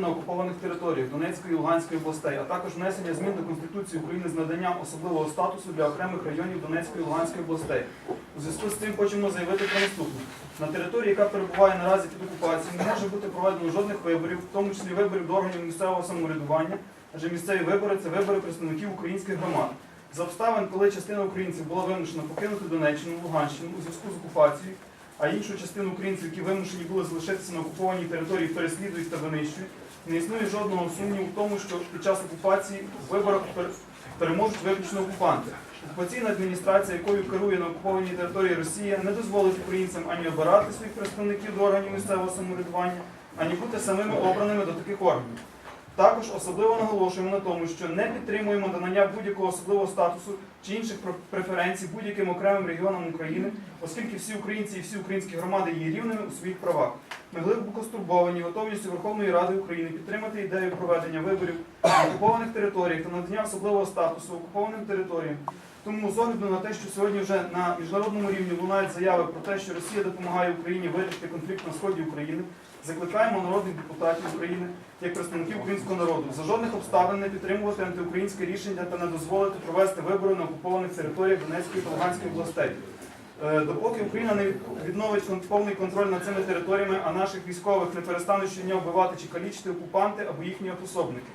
на окупованих територіях Донецької і Луганської областей, а також внесення змін до Конституції України з наданням особливого статусу для окремих районів Донецької і Луганської областей. У зв'язку з цим хочемо заявити про наступне. На території, яка перебуває наразі під окупацією, не може бути проведено жодних виборів, в тому числі виборів до органів місцевого самоврядування, адже місцеві вибори це вибори представників українських громад. За обставин, коли частина українців була вимушена покинути Донеччину, Луганщину у зв'язку з окупацією, а іншу частину українців, які вимушені були залишитися на окупованій території, переслідують та винищують, не існує жодного сумніву в тому, що під час окупації в виборах переможуть виключно окупанти. Окупаційна адміністрація, якою керує на окупованій території Росія, не дозволить українцям ані обирати своїх представників до органів місцевого самоврядування, ані бути самими обраними до таких органів. Також особливо наголошуємо на тому, що не підтримуємо надання будь-якого особливого статусу чи інших преференцій будь-яким окремим регіонам України, оскільки всі українці і всі українські громади є рівними у своїх правах. Ми глибоко стурбовані готовністю Верховної Ради України підтримати ідею проведення виборів на окупованих територіях та надання особливого статусу окупованим територіям. Тому з огляду на те, що сьогодні вже на міжнародному рівні лунають заяви про те, що Росія допомагає Україні вирішити конфлікт на сході України, закликаємо народних депутатів України як представників українського народу за жодних обставин не підтримувати антиукраїнське рішення та не дозволити провести вибори на окупованих територіях Донецької та Луганської областей. Е, Допоки Україна не відновить повний контроль над цими територіями, а наших військових не перестануть щодня вбивати чи калічити окупанти або їхні пособники.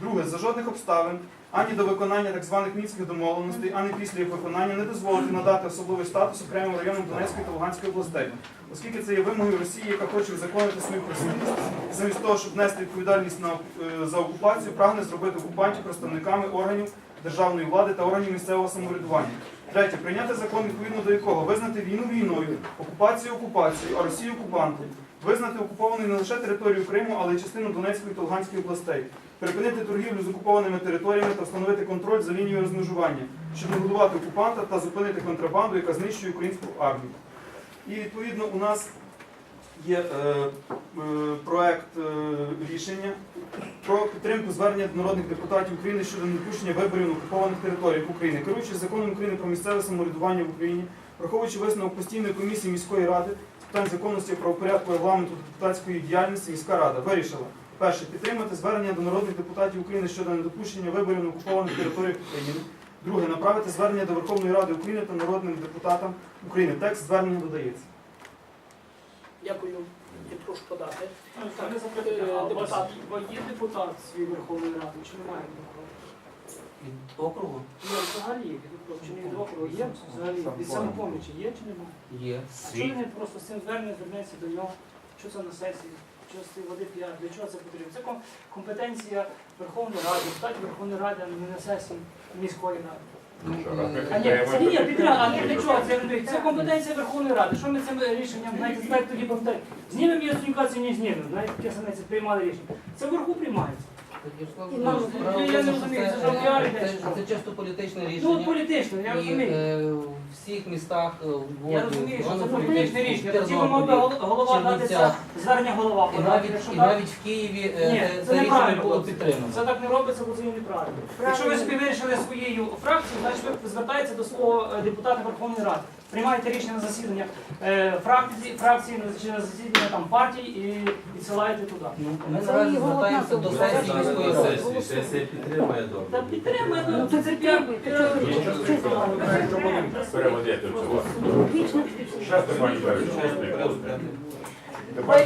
Друге, за жодних обставин ані до виконання так званих мінських домовленостей, ані після їх виконання не дозволити надати особливий статус окремим районам Донецької та Луганської областей, оскільки це є вимогою Росії, яка хоче узаконити свою присутність, і замість того, щоб нести відповідальність на, е, за окупацію, прагне зробити окупантів представниками органів державної влади та органів місцевого самоврядування. Третє, прийняти закон, відповідно до якого визнати війну війною, окупацію окупацією, а Росію окупантом, визнати окупованою не лише територію Криму, але й частину Донецької та Луганської областей, припинити торгівлю з окупованими територіями та встановити контроль за лінією розмежування, щоб не годувати окупанта та зупинити контрабанду, яка знищує українську армію. І відповідно у нас є е, е, проект е, рішення про підтримку звернення народних депутатів України щодо недопущення виборів на окупованих територіях України, керуючись законом України про місцеве самоврядування в Україні, враховуючи висновок постійної комісії міської ради питань законності правопорядку регламенту депутатської діяльності, міська рада вирішила перше підтримати звернення до народних депутатів України щодо недопущення виборів на окупованих територіях України. Друге направити звернення до Верховної Ради України та народним депутатам України. Текст звернення додається. Дякую. Я прошу подати. Так, Так, запитання, е, а депутат. у вас є депутат свій Верховної Ради, чи немає такого? Від округу Ні, взагалі, від- чи не від округу є? Взагалі, від самопомічі є чи немає? є А чого ви не просто з цим зверненням звернеться до нього? Що це на сесії? Що з цієї води п'ять? Для чого це потрібно? Це ком- компетенція Верховної Ради, депутатів Верховної Ради, а не на сесії міської ради. А ні, це ні, підряд, а для чого це робити? Це компетенція Верховної Ради. Що ми цим рішенням, знаєте, знаєте, тоді повторюємо? Знімемо Яценюка, чи не знімемо. Знаєте, таке саме це приймали рішення. Це вверху приймається. Ярослав, І нам- справа в я не тому, що розумію, це, це ж піар е, це- що? це чисто політичне Ну, рішення. політично, я І розумію. е, в всіх містах е, в Я розумію, що це політичне рішення. Тоді мав би гол- голова дати це Чернівцях. звернення голова І подати. навіть, Якщо і так- навіть в Києві е, Ні, це, це це рішення неправильно. було підтримано. Це так не робиться, бо це є неправильно. Якщо ви собі вирішили своєю фракцією, значить ви звертаєтеся до свого е, депутата Верховної Ради. Приймаєте рішення на засідання е, фракції, фракції на- чи на засідання там партій і відсилаєте туди. Ну, Ми наразі звертаємося до сесії ради. Сесії, сесія підтримує добре. Та підтримує, ну це Переводити цього. Денний. Тепер